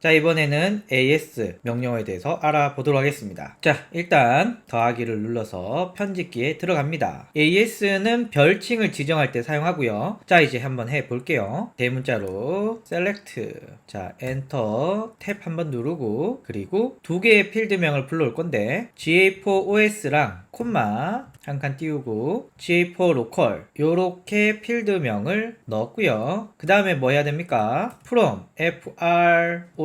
자, 이번에는 AS 명령어에 대해서 알아보도록 하겠습니다. 자, 일단 더하기를 눌러서 편집기에 들어갑니다. AS는 별칭을 지정할 때 사용하고요. 자, 이제 한번 해 볼게요. 대문자로 select. 자, 엔터 탭 한번 누르고 그리고 두 개의 필드명을 불러올 건데 GA4OS랑 콤마 한 칸 띄우고 GA4 로컬 요렇게 필드명을 넣었고요. 그 다음에 뭐 해야 됩니까? from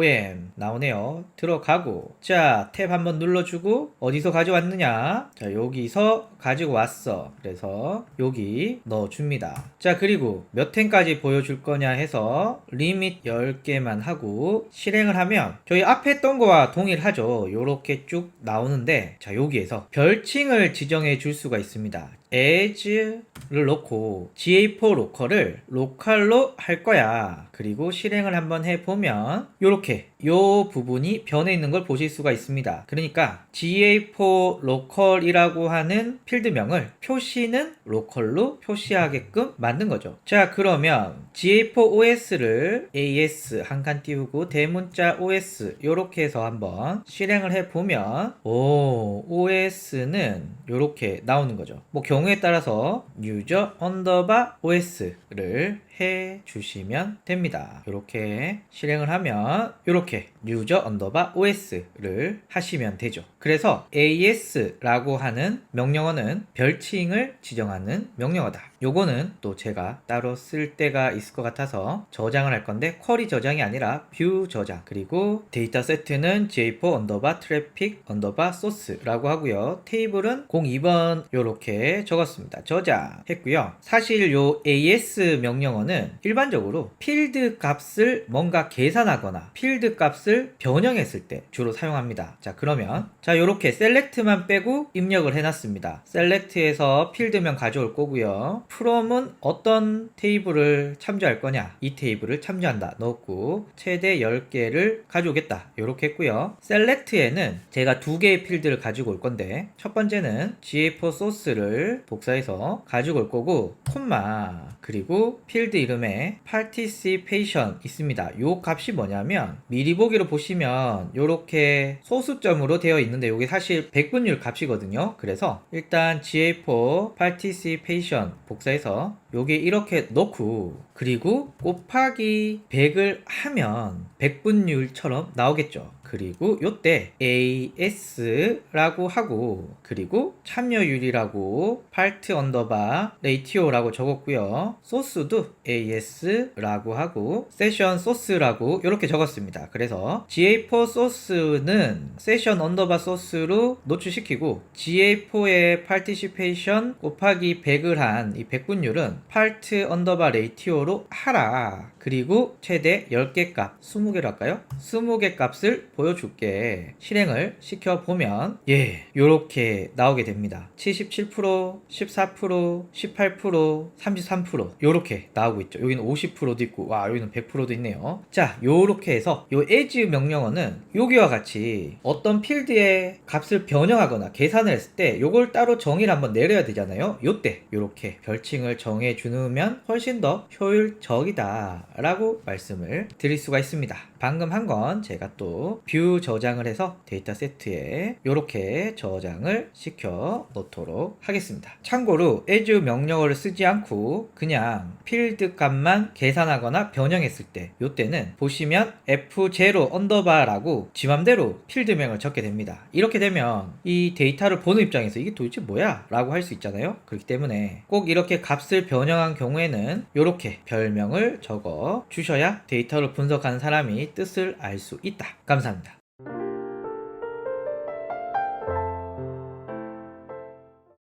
FROM 나오네요. 들어가고 자 탭 한번 눌러주고 어디서 가져왔느냐? 자 여기서 가지고 왔어. 그래서 여기 넣어줍니다. 자 그리고 몇 템까지 보여줄 거냐 해서 리밋 10개만 하고 실행을 하면 저희 앞에 했던 거와 동일하죠. 요렇게 쭉 나오는데 자 여기에서 별칭을 지정해 줄 수가 있습니다. as를 넣고 ga4 로컬을 로컬로 할 거야. 그리고 실행을 한번 해보면 요렇게 요 부분이 변해 있는 걸 보실 수가 있습니다. 그러니까 ga4 로컬이라고 하는 필드명을 표시는 로컬로 표시하게끔 만든 거죠. 자 그러면 ga4 os를 as 한 칸 띄우고 대문자 os 요렇게 해서 한번 실행을 해보면 오 os는 요렇게 나오는 거죠. 뭐 경우에 따라서 user 언더바 os를 해 주시면 됩니다. 이렇게 실행을 하면 이렇게 user 언더바 os를 하시면 되죠. 그래서 as라고 하는 명령어는 별칭을 지정하는 명령어다. 요거는 또 제가 따로 쓸 때가 있을 것 같아서 저장을 할 건데 쿼리 저장이 아니라 뷰 저장 그리고 데이터 세트는 j4 언더바 트래픽 언더바 소스라고 하고요. 테이블은 02번 요렇게 적었습니다. 저장 했고요. 사실 요 as 명령어 는 일반적으로 필드 값을 뭔가 계산하거나 필드 값을 변형했을 때 주로 사용합니다. 자 그러면 자 요렇게 셀렉트만 빼고 입력을 해놨습니다. 셀렉트에서 필드명 가져올 거고요. from은 어떤 테이블을 참조할 거냐 이 테이블을 참조한다 넣었고 최대 10개를 가져오겠다 요렇게 했고요. 셀렉트에는 제가 두 개의 필드를 가지고 올 건데 첫 번째는 GA4 소스를 복사해서 가지고 올 거고 콤마 그리고 필드 이름에 participation 있습니다. 요 값이 뭐냐면 미리 보기로 보시면 요렇게 소수점으로 되어 있는데 요게 사실 백분율 값이거든요. 그래서 일단 GA4 participation 복사해서 요게 이렇게 넣고 그리고 곱하기 100을 하면 백분율처럼 나오겠죠. 그리고 요때 AS라고 하고 그리고 참여율이라고 파트 언더바 레이티오라고 적었고요. 소스도 AS라고 하고 세션 소스라고 이렇게 적었습니다. 그래서 GA4 소스는 세션 언더바 소스로 노출시키고 GA4의 파티시페이션 곱하기 100을 한 이 백분율은 파트 언더바 레이티오로 하라. 그리고 최대 10개 값, 20개로 할까요? 20개 값을 보여줄게. 실행을 시켜보면, 예, 요렇게 나오게 됩니다. 77%, 14%, 18%, 33%, 요렇게 나오고 있죠. 여기는 50%도 있고, 와, 여기는 100%도 있네요. 자, 요렇게 해서, 요 as 명령어는 여기와 같이 어떤 필드의 값을 변형하거나 계산을 했을 때, 요걸 따로 정의를 한번 내려야 되잖아요. 요때, 요렇게 별칭을 정해 주면 훨씬 더 효율적이다. 라고 말씀을 드릴 수가 있습니다. 방금 한 건 제가 또 뷰 저장을 해서 데이터 세트에 이렇게 저장을 시켜 놓도록 하겠습니다. 참고로 as 명령어를 쓰지 않고 그냥 필드 값만 계산하거나 변형했을 때 이때는 보시면 f0 언더바라고 지맘대로 필드명을 적게 됩니다. 이렇게 되면 이 데이터를 보는 입장에서 이게 도대체 뭐야? 라고 할 수 있잖아요. 그렇기 때문에 꼭 이렇게 값을 변형한 경우에는 이렇게 별명을 적어 주셔야 데이터를 분석하는 사람이 뜻을 알 수 있다. 감사합니다.